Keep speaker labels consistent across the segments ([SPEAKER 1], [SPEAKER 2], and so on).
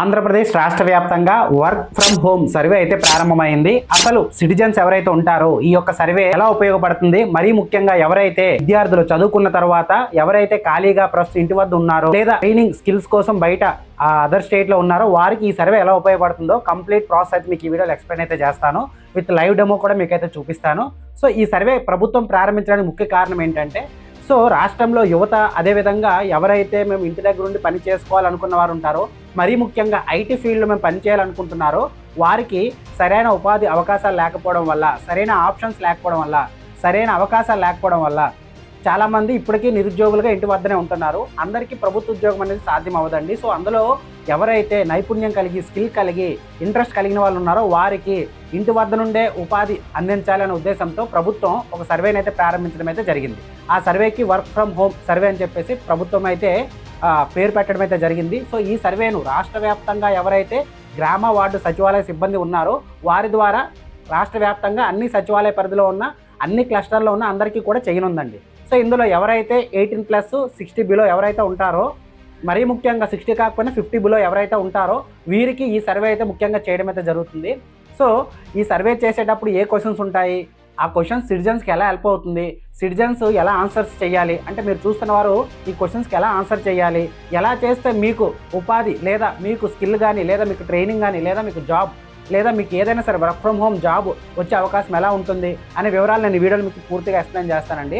[SPEAKER 1] ఆంధ్రప్రదేశ్ రాష్ట్ర వ్యాప్తంగా work from home survey అయితే ప్రారంభమైంది. అసలు సిటిజన్స్ ఎవరైతే ఉంటారో ఈ యొక్క సర్వే ఎలా ఉపయోగపడుతుంది? మరీ ముఖ్యంగా ఎవరైతే విద్యార్థులు చదువుకున్న తర్వాత ఎవరైతే ఖాళీగా ప్రస్తుతం ఇంటి వద్ద ఉన్నారో లేదా ట్రైనింగ్ స్కిల్స్ కోసం బయట ఆ అదర్ స్టేట్లో ఉన్నారో వారికి ఈ సర్వే ఎలా ఉపయోగపడుతుందో కంప్లీట్ ప్రాసెస్ అయితే మీకు ఈ వీడియోలో ఎక్స్ప్లెయిన్ అయితే చేస్తాను. విత్ లైవ్ డెమో కూడా మీకు అయితే చూపిస్తాను. సో ఈ సర్వే ప్రభుత్వం ప్రారంభించడానికి ముఖ్య కారణం ఏంటంటే సో రాష్ట్రంలో యువత అదేవిధంగా ఎవరైతే మేము ఇంటి దగ్గర ఉండి పని చేసుకోవాలనుకున్న వారు ఉంటారో మరీ ముఖ్యంగా ఐటీ ఫీల్డ్లో మేము పని చేయాలనుకుంటున్నారో వారికి సరైన ఉపాధి అవకాశాలు లేకపోవడం వల్ల సరైన ఆప్షన్స్ లేకపోవడం వల్ల సరైన అవకాశాలు లేకపోవడం వల్ల చాలామంది ఇప్పటికీ నిరుద్యోగులుగా ఇంటి వద్దనే ఉంటున్నారు. అందరికీ ప్రభుత్వ ఉద్యోగం అనేది సాధ్యం అవ్వదండి సో అందులో ఎవరైతే నైపుణ్యం కలిగి స్కిల్ కలిగి ఇంట్రెస్ట్ కలిగిన వాళ్ళు ఉన్నారో వారికి ఇంటి వద్ద నుండే ఉపాధి అందించాలనే ఉద్దేశంతో ప్రభుత్వం ఒక సర్వేని అయితే ప్రారంభించడం అయితే జరిగింది. ఆ సర్వేకి వర్క్ ఫ్రమ్ హోమ్ సర్వే అని చెప్పేసి ప్రభుత్వం అయితే పేరు పెట్టడం అయితే జరిగింది. సో ఈ సర్వేను రాష్ట్ర వ్యాప్తంగా ఎవరైతే గ్రామ వార్డు సచివాలయ సిబ్బంది ఉన్నారో వారి ద్వారా రాష్ట్ర వ్యాప్తంగా అన్ని సచివాలయ పరిధిలో ఉన్న అన్ని క్లస్టర్లో ఉన్న అందరికీ కూడా చేయనుందండి. సో ఇందులో ఎవరైతే ఎయిటీన్ ప్లస్ సిక్స్టీ బిలో ఎవరైతే ఉంటారో మరీ ముఖ్యంగా సిక్స్టీ కాకపోయినా ఫిఫ్టీ బిలో ఎవరైతే ఉంటారో వీరికి ఈ సర్వే అయితే ముఖ్యంగా చేయడం అయితే జరుగుతుంది. సో ఈ సర్వే చేసేటప్పుడు ఏ క్వశ్చన్స్ ఉంటాయి? ఆ క్వశ్చన్స్ సిటిజన్స్కి ఎలా హెల్ప్ అవుతుంది? సిటిజన్స్ ఎలా ఆన్సర్స్ చేయాలి? అంటే మీరు చూస్తున్న వారు ఈ క్వశ్చన్స్కి ఎలా ఆన్సర్ చేయాలి? ఎలా చేస్తే మీకు ఉపాధి లేదా మీకు స్కిల్ కానీ లేదా మీకు ట్రైనింగ్ కానీ లేదా మీకు జాబ్ లేదా మీకు ఏదైనా సరే వర్క్ ఫ్రమ్ హోమ్ జాబ్ వచ్చే అవకాశం ఎలా ఉంటుంది? అనే వివరాలు నేను వీడియోలు మీకు పూర్తిగా ఎక్స్ప్లెయిన్ చేస్తానండి.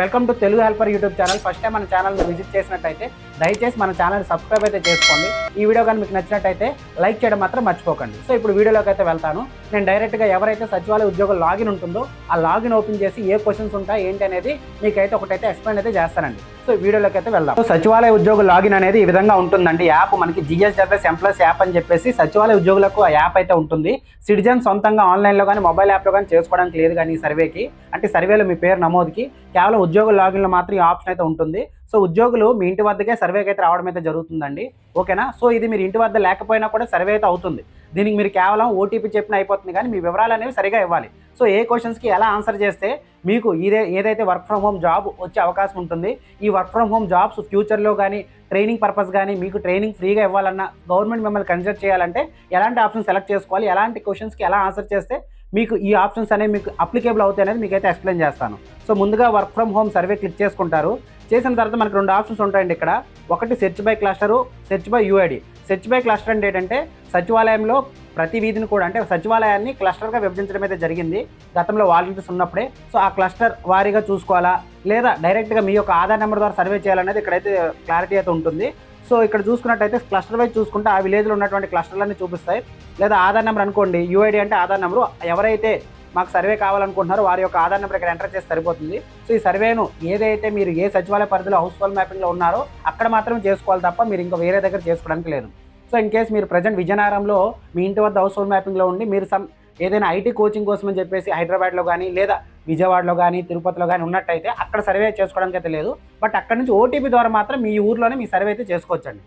[SPEAKER 1] Welcome to Telugu helper YouTube channel first time మన ఛానల్ని విజిట్ చేసినట్టయితే దయచేసి మన ఛానల్ సబ్స్క్రైబ్ అయితే చేసుకోండి. ఈ వీడియో కానీ మీకు నచ్చినట్టయితే లైక్ చేయడం మాత్రం మర్చిపోకండి. సో ఇప్పుడు వీడియోలోకి అయితే వెళ్తాను. నేను డైరెక్ట్గా ఎవరైతే సచివాలయ ఉద్యోగం లాగిన్ ఉంటుందో ఆ లాగిన్ ఓపెన్ చేసి ఏ క్వశ్చన్స్ ఉంటాయి ఏంటి అనేది మీకైతే ఒకటైతే ఎక్స్ప్లెయిన్ అయితే చేస్తానండి. సో వీడియోలోకి అయితే వెళ్దాం. సో సచివాలయ ఉద్యోగ లాగిన్ అనేది ఈ విధంగా ఉంటుందండి. యాప్ మనకి జిఎస్డబ్ల్యూఎస్ ఎంప్లస్ యాప్ అని చెప్పేసి సచివాలయ ఉద్యోగులకు ఆ యాప్ అయితే ఉంటుంది. సిటిజన్ సొంతంగా ఆన్లైన్లో కానీ మొబైల్ యాప్లో కానీ చేసుకోవడానికి లేదు కానీ ఈ సర్వేకి. అంటే సర్వేలో మీ పేరు నమోదుకి. కేవలం ఉద్యోగ లాగిన్లో మాత్రం ఈ ఆప్షన్ అయితే ఉంటుంది. సో ఉద్యోగులు మీ ఇంటి వద్దకే సర్వేకి అయితే రావడం అయితే జరుగుతుందండి. ఓకేనా? సో ఇది మీరు ఇంటి వద్ద లేకపోయినా కూడా సర్వే అయితే అవుతుంది. దీనికి మీరు కేవలం ఓటీపీ చెప్పిన అయిపోతుంది కానీ మీ వివరాలు అనేవి సరిగా ఇవ్వాలి. సో ఏ క్వశ్చన్స్కి ఎలా ఆన్సర్ చేస్తే మీకు ఇదే ఏదైతే వర్క్ ఫ్రమ్ హోమ్ జాబ్ వచ్చే అవకాశం ఉంటుంది ఈ వర్క్ ఫ్రమ్ హోమ్ జాబ్స్ ఫ్యూచర్లో కానీ ట్రైనింగ్ పర్పస్ కానీ మీకు ట్రైనింగ్ ఫ్రీగా ఇవ్వాలన్నా గవర్నమెంట్ మిమ్మల్ని కన్సిడర్ చేయాలంటే ఎలాంటి ఆప్షన్ సెలెక్ట్ చేసుకోవాలి ఎలాంటి క్వశ్చన్స్కి ఎలా ఆన్సర్ చేస్తే మీకు ఈ ఆప్షన్స్ అనేవి మీకు అప్లికేబుల్ అవుతాయి అనేది మీకు అయితే ఎక్స్ప్లెయిన్ చేస్తాను. సో ముందుగా work from home survey click చేసుకుంటారు. చేసిన తర్వాత మనకు రెండు ఆప్షన్స్ ఉంటాయండి ఇక్కడ. ఒకటి search by cluster search by UID search by cluster అంటే ఏంటంటే సచివాలయంలో ప్రతి వీధిని కూడా అంటే సచివాలయాన్ని క్లస్టర్గా విభజించడం అయితే జరిగింది. గతంలో వాలంటీర్స్ ఉన్నప్పుడే. సో ఆ క్లస్టర్ వారీగా చూసుకోవాలా? లేదా డైరెక్ట్గా మీ యొక్క ఆధార్ నెంబర్ ద్వారా సర్వే చేయాలనేది ఇక్కడైతే క్లారిటీ అయితే ఉంటుంది. సో ఇక్కడ చూసుకున్నట్టయితే క్లస్టర్ వైజ్ చూసుకుంటే ఆ విలేజ్లో ఉన్నటువంటి క్లస్టర్లన్నీ చూపిస్తాయి. లేదా ఆధార్ నెంబర్ అనుకోండి యూఐడి అంటే ఆధార్ నెంబరు. ఎవరైతే మాకు సర్వే కావాలనుకుంటున్నారో వారి యొక్క ఆధార్ నెంబర్ ఇక్కడ ఎంటర్ చేసి సరిపోతుంది. సో ఈ సర్వేను ఏదైతే మీరు ఏ సచివాలయ పరిధిలో హౌస్ హోల్ మ్యాపింగ్లో ఉన్నారో అక్కడ మాత్రమే చేసుకోవాలి తప్ప మీరు ఇంకా వేరే దగ్గర చేసుకోవడానికి లేదు. సో ఇన్ కేస్ మీరు ప్రజెంట్ విజయనగరంలో మీ ఇంటి వద్ద హౌస్ హోల్ మ్యాపింగ్లో ఉండి మీరు సమ్ ఏదైనా ఐటీ కోచింగ్ కోసం అని చెప్పేసి హైదరాబాద్లో కానీ లేదా విజయవాడలో కానీ తిరుపతిలో కానీ ఉన్నట్టయితే అక్కడ సర్వే చేసుకోవడానికి అయితే లేదు. బట్ అక్కడ నుంచి ఓటీపీ ద్వారా మాత్రం మీ ఊర్లోనే మీ సర్వే అయితే చేసుకోవచ్చండి.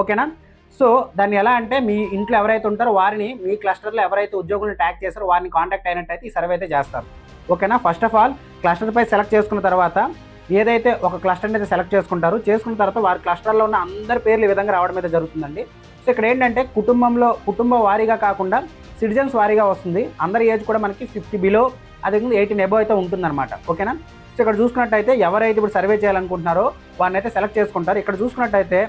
[SPEAKER 1] ఓకేనా? సో దాన్ని ఎలా అంటే మీ ఇంట్లో ఎవరైతే ఉంటారో వారిని మీ క్లస్టర్లో ఎవరైతే ఉద్యోగులను ట్యాగ్ చేస్తారో వారిని కాంటాక్ట్ అయినట్టయితే ఈ సర్వే అయితే చేస్తారు. ఓకేనా? ఫస్ట్ ఆఫ్ ఆల్ క్లస్టర్పై సెలెక్ట్ చేసుకున్న తర్వాత ఏదైతే ఒక క్లస్టర్ని అయితే సెలెక్ట్ చేసుకుంటారు చేసుకున్న తర్వాత వారి క్లస్టర్లో ఉన్న అందరి పేర్లు ఈ విధంగా రావడం అయితే జరుగుతుందండి. సో ఇక్కడ ఏంటంటే కుటుంబంలో కుటుంబ వారీగా కాకుండా సిటిజన్స్ వారీగా వస్తుంది. అందరి ఏజ్ కూడా మనకి ఫిఫ్టీ బిలో అదే ఎయిటీన్ ఎబో అయితే ఉంటుందన్నమాట. ఓకేనా? సో ఇక్కడ చూసుకున్నట్టయితే ఎవరైతే ఇప్పుడు సర్వే చేయాలనుకుంటున్నారో వారిని అయితే సెలెక్ట్ చేసుకుంటారు. ఇక్కడ చూసుకున్నట్టయితే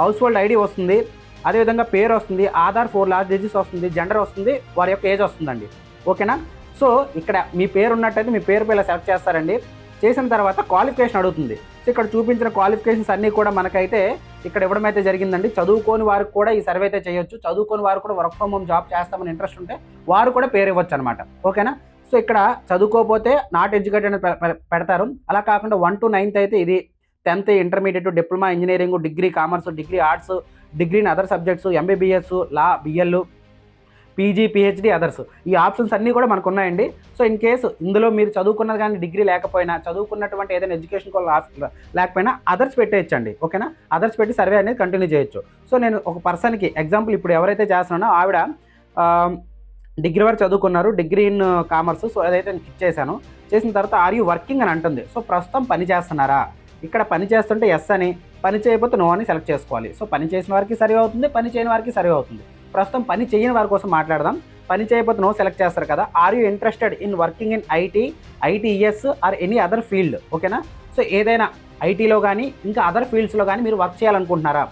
[SPEAKER 1] హౌస్ హోల్డ్ ఐడి వస్తుంది. అదేవిధంగా పేరు వస్తుంది ఆధార్ ఫోర్ లాస్ట్ డిజిట్స్ వస్తుంది జెండర్ వస్తుంది వారి యొక్క ఏజ్ వస్తుందండి. ఓకేనా? సో ఇక్కడ మీ పేరు ఉన్నట్టయితే మీ పేరు పిల్ల సెలెక్ట్ చేస్తారండి. చేసిన తర్వాత క్వాలిఫికేషన్ అడుగుతుంది. సో ఇక్కడ చూపించిన క్వాలిఫికేషన్స్ అన్నీ కూడా మనకైతే ఇక్కడ ఇవ్వడం అయితే జరిగిందండి. చదువుకోని వారికి కూడా ఈ సర్వే అయితే చేయొచ్చు. చదువుకోని వారు కూడా వర్క్ ఫ్రమ్ హోమ్ జాబ్ చేస్తామని ఇంట్రెస్ట్ ఉంటే వారు కూడా పేరు ఇవ్వచ్చు అనమాట ఓకేనా? సో ఇక్కడ చదువుకోకపోతే నాట్ ఎడ్యుకేటెడ్ అని పె- పెడతారు. అలా కాకుండా వన్ టు నైన్త్ అయితే ఇది tenth intermediate diploma engineering degree commerce degree arts degree in other subjects MBBS law BL PG PhD others. ఈ ఆప్షన్స్ అన్నీ కూడా మనకు ఉన్నాయండి సో ఇన్ కేసు ఇందులో మీరు చదువుకున్నది కానీ డిగ్రీ లేకపోయినా చదువుకున్నటువంటి ఏదైనా ఎడ్యుకేషన్ కూడా లేకపోయినా అదర్స్ పెట్టేయచ్చండి. ఓకేనా? అదర్స్ పెట్టి సర్వే అనేది కంటిన్యూ చేయొచ్చు. సో నేను ఒక పర్సన్కి ఎగ్జాంపుల్ ఇప్పుడు ఎవరైతే చేస్తున్నానో ఆవిడ డిగ్రీ వరకు చదువుకున్నారు డిగ్రీ ఇన్ కామర్స్. సో అదైతే నేను చేశాను. చేసిన తర్వాత ఆర్ యూ వర్కింగ్? అని అంటుంది. సో ప్రస్తుతం పని చేస్తున్నారా? ఇక్కడ పని చేస్తుంటే ఎస్ అని పని చేయకపోతే నో అని సెలెక్ట్ చేసుకోవాలి. సో పని చేసిన వారికి సర్వే అవుతుంది పని చేయని వారికి సర్వే అవుతుంది. ప్రస్తుతం పని చేయని వారి కోసం మాట్లాడదాం. పని చేయకపోతే నో సెలెక్ట్ చేస్తారు కదా. Are you interested in working in IT ITS or any other field ఓకేనా సో ఏదైనా ఐటీలో కానీ ఇంకా అదర్ ఫీల్డ్స్లో కానీ మీరు వర్క్ చేయాలనుకుంటున్నారా?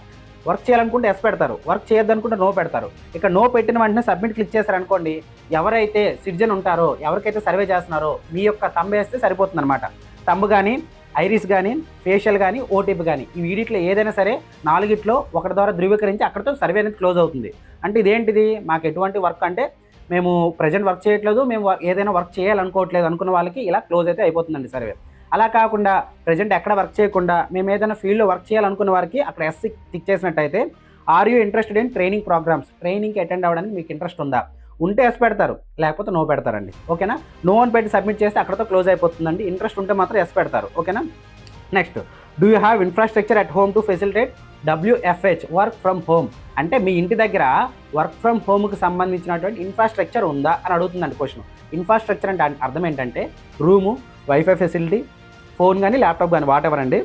[SPEAKER 1] వర్క్ చేయాలనుకుంటే ఎస్ పెడతారు. వర్క్ చేయొద్దనుకుంటే నో పెడతారు. ఇక్కడ నో పెట్టిన వెంటనే సబ్మిట్ క్లిక్ చేశారనుకోండి ఎవరైతే సిటిజన్ ఉంటారో ఎవరికైతే సర్వే చేస్తున్నారో మీ యొక్క తంబేస్తే సరిపోతుంది అనమాట తంబు కానీ ఐరిస్ కానీ ఫేషియల్ కానీ ఓటీపీ కానీ ఈ వీడిట్లో ఏదైనా సరే నాలుగిట్లో ఒకటి ద్వారా ధృవీకరించి అక్కడితో సర్వే అనేది క్లోజ్ అవుతుంది. అంటే ఇదేంటిది? మాకు ఎటువంటి వర్క్ అంటే మేము ప్రజెంట్ వర్క్ చేయట్లేదు మేము ఏదైనా వర్క్ చేయాలనుకోవట్లేదు అనుకున్న వాళ్ళకి ఇలా క్లోజ్ అయితే అయిపోతుందండి సర్వే. అలా కాకుండా ప్రజెంట్ ఎక్కడ వర్క్ చేయకుండా మేము ఏదైనా ఫీల్డ్లో వర్క్ చేయాలనుకున్న వారికి అక్కడ ఎస్ టిక్ చేసినట్టయితే are you interested in training programs ట్రైనింగ్కి అటెండ్ అవ్వడానికి మీకు ఇంట్రెస్ట్ ఉందా? ఉంటే ఎస్ పెడతారు లేకపోతే నో పెడతారండి. ఓకేనా నో? అని పెట్టి సబ్మిట్ చేస్తే అక్కడతో క్లోజ్ అయిపోతుందండి. ఇంట్రెస్ట్ ఉంటే మాత్రం ఎస్ పెడతారు. ఓకేనా next do you have infrastructure at home to facilitate WFH work from home అంటే మీ ఇంటి దగ్గర వర్క్ ఫ్రమ్ హోమ్కి సంబంధించినటువంటి ఇన్ఫ్రాస్ట్రక్చర్ ఉందా అని అడుగుతుందండి క్వశ్చన్ ఇన్ఫ్రాస్ట్రక్చర్ అంటే అర్థం ఏంటంటే రూము వైఫై ఫెసిలిటీ ఫోన్ కానీ ల్యాప్టాప్ కానీ వాట్ ఎవర్ అండి.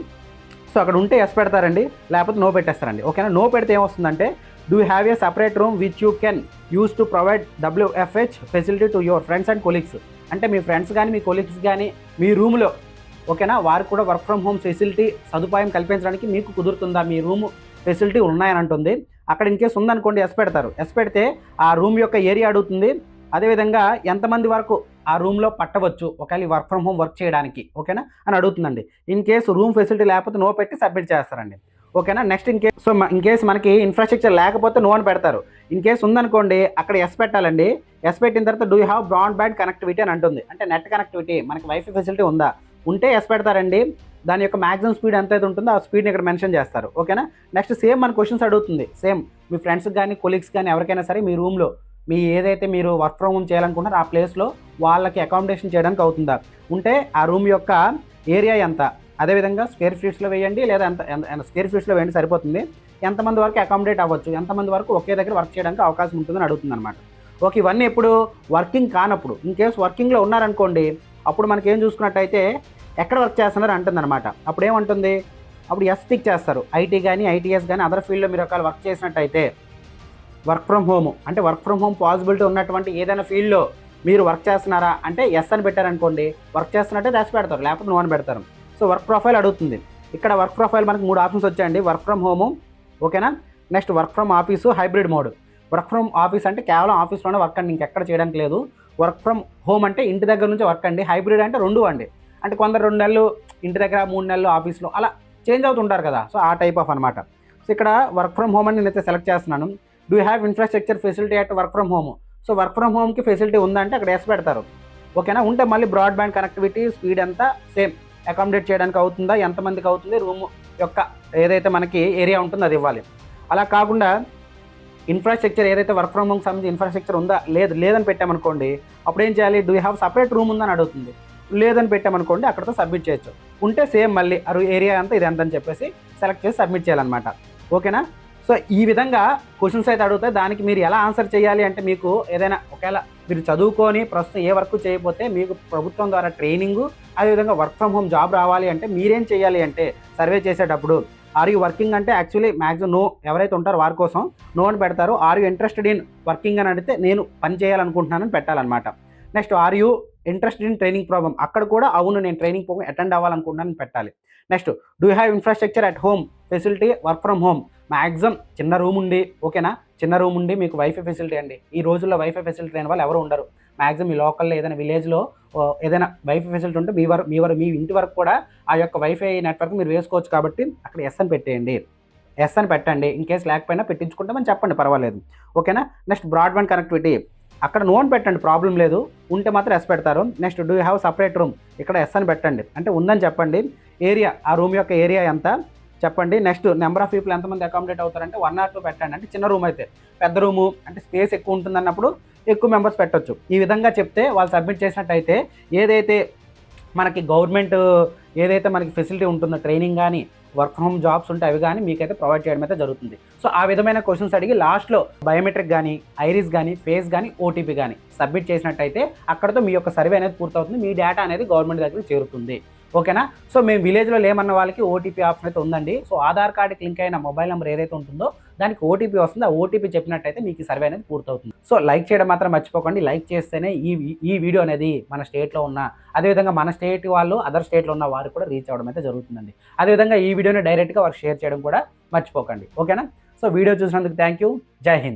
[SPEAKER 1] సో అక్కడ ఉంటే ఎస్ పెడతారండి లేకపోతే నో పెట్టేస్తారండి. ఓకేనా నో? పెడితే ఏమొస్తుందంటే do have a separate room which you can use to provide WFH facility to your friends and colleagues అంటే మీ ఫ్రెండ్స్ కానీ మీ కొలీగ్స్ కానీ మీ రూమ్లో ఓకేనా వారికి కూడా వర్క్ ఫ్రమ్ హోమ్ ఫెసిలిటీ సదుపాయం కల్పించడానికి మీకు కుదురుతుందా? మీ రూమ్ ఫెసిలిటీ ఉన్నాయని అంటుంది. అక్కడ ఇన్ కేసు ఉందనుకోండి ఎస్ పెడతారు. ఎస్ పెడితే ఆ రూమ్ యొక్క ఏరియా అడుగుతుంది. అదేవిధంగా ఎంతమంది వరకు ఆ రూమ్లో పట్టవచ్చు? ఒకవేళ వర్క్ ఫ్రమ్ హోమ్ వర్క్ చేయడానికి ఓకేనా? అని అడుగుతుందండి. ఇన్ కేసు రూమ్ ఫెసిలిటీ లేకపోతే నో పెట్టి సబ్మిట్ చేస్తారండి. ఓకేనా? Next in case so in case మనకి ఇన్ఫ్రాస్ట్రక్చర్ లేకపోతే నో అని పెడతారు. ఇన్ కేసు ఉందనుకోండి అక్కడ ఎస్ పెట్టాలండి. ఎస్ పెట్టిన తర్వాత do have broadband connectivity అని అంటుంది. అంటే నెట్ కనెక్టివిటీ మనకి వైఫై ఫెసిలిటీ ఉందా? ఉంటే ఎస్ పెడతారండి. దాని యొక్క మాక్సిమం స్పీడ్ ఎంత అయితే ఉంటుందో ఆ స్పీడ్ని ఇక్కడ మెన్షన్ చేస్తారు. ఓకేనా? నెక్స్ట్ సేమ్ మన క్వశ్చన్స్ అడుగుతుంది. సేమ్ మీ ఫ్రెండ్స్కి కానీ కొలీగ్స్ కానీ ఎవరికైనా సరే మీ రూమ్లో మీ ఏదైతే మీరు వర్క్ ఫ్రమ్ హోమ్ చేయాలనుకుంటారో ఆ ప్లేస్లో వాళ్ళకి అకామిడేషన్ చేయడానికి అవుతుందా? ఉంటే ఆ రూమ్ యొక్క ఏరియా ఎంత? అదేవిధంగా స్క్వేర్ ఫీట్స్లో వేయండి లేదా ఎంత ఎంత స్క్వేర్ ఫీట్స్లో వేయండి సరిపోతుంది. ఎంతమంది వరకు అకామిడేట్ అవ్వచ్చు? ఎంతమంది వరకు ఒకే దగ్గర వర్క్ చేయడానికి అవకాశం ఉంటుందని అడుగుతుంది అనమాట ఓకే ఇవన్నీ ఎప్పుడు వర్కింగ్ కానప్పుడు ఇన్ కేసు వర్కింగ్లో ఉన్నారనుకోండి అప్పుడు మనకి ఏం చూసుకున్నట్టయితే ఎక్కడ వర్క్ చేస్తున్నారు అంటుంది అనమాట అప్పుడు ఏమంటుంది అప్పుడు ఎస్ టిక్ చేస్తారు ఐటీ కానీ ఐటీఎస్ కానీ అదర్ ఫీల్డ్లో మీరు ఒకవేళ వర్క్ చేసినట్టయితే వర్క్ ఫ్రమ్ హోమ్. అంటే వర్క్ ఫ్రమ్ హోమ్ పాసిబిలిటీ ఉన్నటువంటి ఏదైనా ఫీల్డ్లో మీరు వర్క్ చేస్తున్నారా? అంటే ఎస్ అని పెట్టారనుకోండి వర్క్ చేస్తున్నట్టే ఎస్ పెడతారు లేకపోతే నో అని పెడతారు. సో వర్క్ ప్రొఫైల్ అడుగుతుంది. ఇక్కడ వర్క్ ప్రొఫైల్ మనకు మూడు ఆప్షన్స్ వచ్చాయండి. వర్క్ ఫ్రమ్ హోము ఓకేనా? Next work from office hybrid mode. Work from office అంటే కేవలం ఆఫీస్లోనే వర్క్ అండి ఇంకెక్కడ చేయడానికి లేదు. వర్క్ ఫ్రమ్ హోమ్ అంటే ఇంటి దగ్గర నుంచి వర్క్ అండి. హైబ్రిడ్ అంటే రెండు అండి. అంటే కొందరు రెండు నెలలు ఇంటి దగ్గర మూడు నెలలు ఆఫీస్లో అలా చేంజ్ అవుతుంటారు కదా. సో ఆ టైప్ ఆఫ్ అనమాట సో ఇక్కడ వర్క్ ఫ్రమ్ హోమ్ అని నేనైతే సెలెక్ట్ చేస్తున్నాను. Do have infrastructure facility at work from home so work from హోమ్కి facility ఉందంటే అక్కడ ఎస్ పెడతారు. ఓకేనా ఉంటే మళ్ళీ బ్రాడ్బ్యాండ్ కనెక్టివిటీ స్పీడ్ అంతా సేమ్ అకామిడేట్ చేయడానికి అవుతుందా? ఎంతమందికి అవుతుంది? రూమ్ యొక్క ఏదైతే మనకి ఏరియా ఉంటుందో అది ఇవ్వాలి. అలా కాకుండా ఇన్ఫ్రాస్ట్రక్చర్ ఏదైతే వర్క్ ఫ్రమ్ హోమ్ సంబంధించి ఇన్ఫ్రాస్ట్రక్చర్ ఉందా? లేదు. లేదని పెట్టామనుకోండి అప్పుడు ఏం చేయాలి? డూ హ్యావ్ సపరేట్ రూమ్ ఉందని అడుగుతుంది. లేదని పెట్టామనుకోండి అక్కడతో సబ్మిట్ చేయొచ్చు. ఉంటే సేమ్ మళ్ళీ అరు ఏరియా అంతా ఇది ఎంత అని చెప్పేసి సెలెక్ట్ చేసి సబ్మిట్ చేయాలన్నమాట. ఓకేనా సో ఈ విధంగా క్వశ్చన్స్ అయితే అడుగుతాయి దానికి మీరు ఎలా ఆన్సర్ చేయాలి అంటే మీకు ఏదైనా ఒకవేళ మీరు చదువుకొని ప్రస్తుతం ఏ వర్క్ చేయకపోతే మీకు ప్రభుత్వం ద్వారా ట్రైనింగ్ అదేవిధంగా వర్క్ ఫ్రమ్ హోమ్ జాబ్ రావాలి అంటే మీరేం చేయాలి అంటే సర్వే చేసేటప్పుడు ఆర్ యూ వర్కింగ్ అంటే యాక్చువల్లీ మ్యాక్సిమం నో ఎవరైతే ఉంటారో వారి కోసం నో అని పెడతారు. Are you interested in working అని అడిగితే నేను పని చేయాలనుకుంటున్నానని పెట్టాలన్నమాట. Next are you interest in training problem. అక్కడ కూడా అవును నేను ట్రైనింగ్ ప్రోగ్రామ్ అటెండ్ అవ్వాలనుకుంటున్నాను పెట్టాలి. Next do have infrastructure at home? Facility work from home. Maximum చిన్న రూమ్ ఉండి ఓకేనా? చిన్న రూమ్ ఉండి మీకు వైఫై ఫెసిలిటీ అండి. ఈ రోజుల్లో వైఫై ఫెసిలిటీ లేని వాళ్ళు ఎవరు ఉండరు. మ్యాక్సిమం మీ లోకల్లో ఏదైనా విలేజ్లో ఏదైనా వైఫై ఫెసిలిటీ ఉంటే మీ వరకు మీ వరకు మీ ఇంటి వరకు కూడా ఆ యొక్క వైఫై నెట్వర్క్ మీరు వేసుకోవచ్చు కాబట్టి అక్కడ ఎస్ అని పెట్టేయండి. ఎస్ అని పెట్టండి. ఇన్ కేసు లేకపోయినా పెట్టించుకుంటామని చెప్పండి పర్వాలేదు. ఓకేనా? Next broadband connectivity. అక్కడ నోన్ పెట్టండి ప్రాబ్లం లేదు. ఉంటే మాత్రం ఎస్ పెడతారు. Next do have separate room ఇక్కడ ఎస్ అని పెట్టండి. అంటే ఉందని చెప్పండి. ఏరియా ఆ రూమ్ యొక్క ఏరియా ఎంత? చెప్పండి. నెక్స్ట్ నెంబర్ ఆఫ్ పీపుల్ ఎంతమంది అకామిడేట్ అవుతారంటే వన్ ఆర్ టూ పెట్టండి. అంటే చిన్న రూమ్ అయితే. పెద్ద రూము అంటే స్పేస్ ఎక్కువ ఉంటుంది అన్నప్పుడు ఎక్కువ మెంబర్స్ పెట్టొచ్చు. ఈ విధంగా చెప్తే వాళ్ళు సబ్మిట్ చేసినట్టయితే ఏదైతే మనకి గవర్నమెంట్ ఏదైతే మనకి ఫెసిలిటీ ఉంటుందో ట్రైనింగ్ కానీ వర్క్ ఫ్రమ్ జాబ్స్ ఉంటే అవి కానీ మీకైతే ప్రొవైడ్ చేయడం అయితే జరుగుతుంది. సో ఆ విధమైన క్వశ్చన్స్ అడిగి లాస్ట్లో బయోమెట్రిక్ కానీ ఐరిస్ కానీ ఫేస్ కానీ ఓటీపీ కానీ సబ్మిట్ చేసినట్టయితే అక్కడతో మీ యొక్క సర్వే అనేది పూర్తవుతుంది. మీ డేటా అనేది గవర్నమెంట్ దగ్గరికి చేరుతుంది. ఓకేనా? సో మేము విలేజ్లో లేమన్న వాళ్ళకి ఓటీపీ ఆప్షన్ అయితే ఉందండి. సో ఆధార్ కార్డుకి లింక్ అయిన మొబైల్ నెంబర్ ఏదైతే ఉంటుందో దానికి ఓటీపీ వస్తుంది ఆ ఓటీపీ చెప్పినట్టయితే మీకు సర్వే అనేది పూర్తవుతుంది. సో లైక్ చేయడం మాత్రం మర్చిపోకండి. లైక్ చేస్తేనే ఈ ఈ వీడియో అనేది మన స్టేట్లో ఉన్న అదేవిధంగా మన స్టేట్ వాళ్ళు అదర్ స్టేట్లో ఉన్న వారు కూడా రీచ్ అవ్వడం అయితే జరుగుతుందండి. అదేవిధంగా ఈ వీడియోని డైరెక్ట్గా వారు షేర్ చేయడం కూడా మర్చిపోకండి. ఓకేనా? సో వీడియో చూసినందుకు థ్యాంక్ యూ జై హింద్.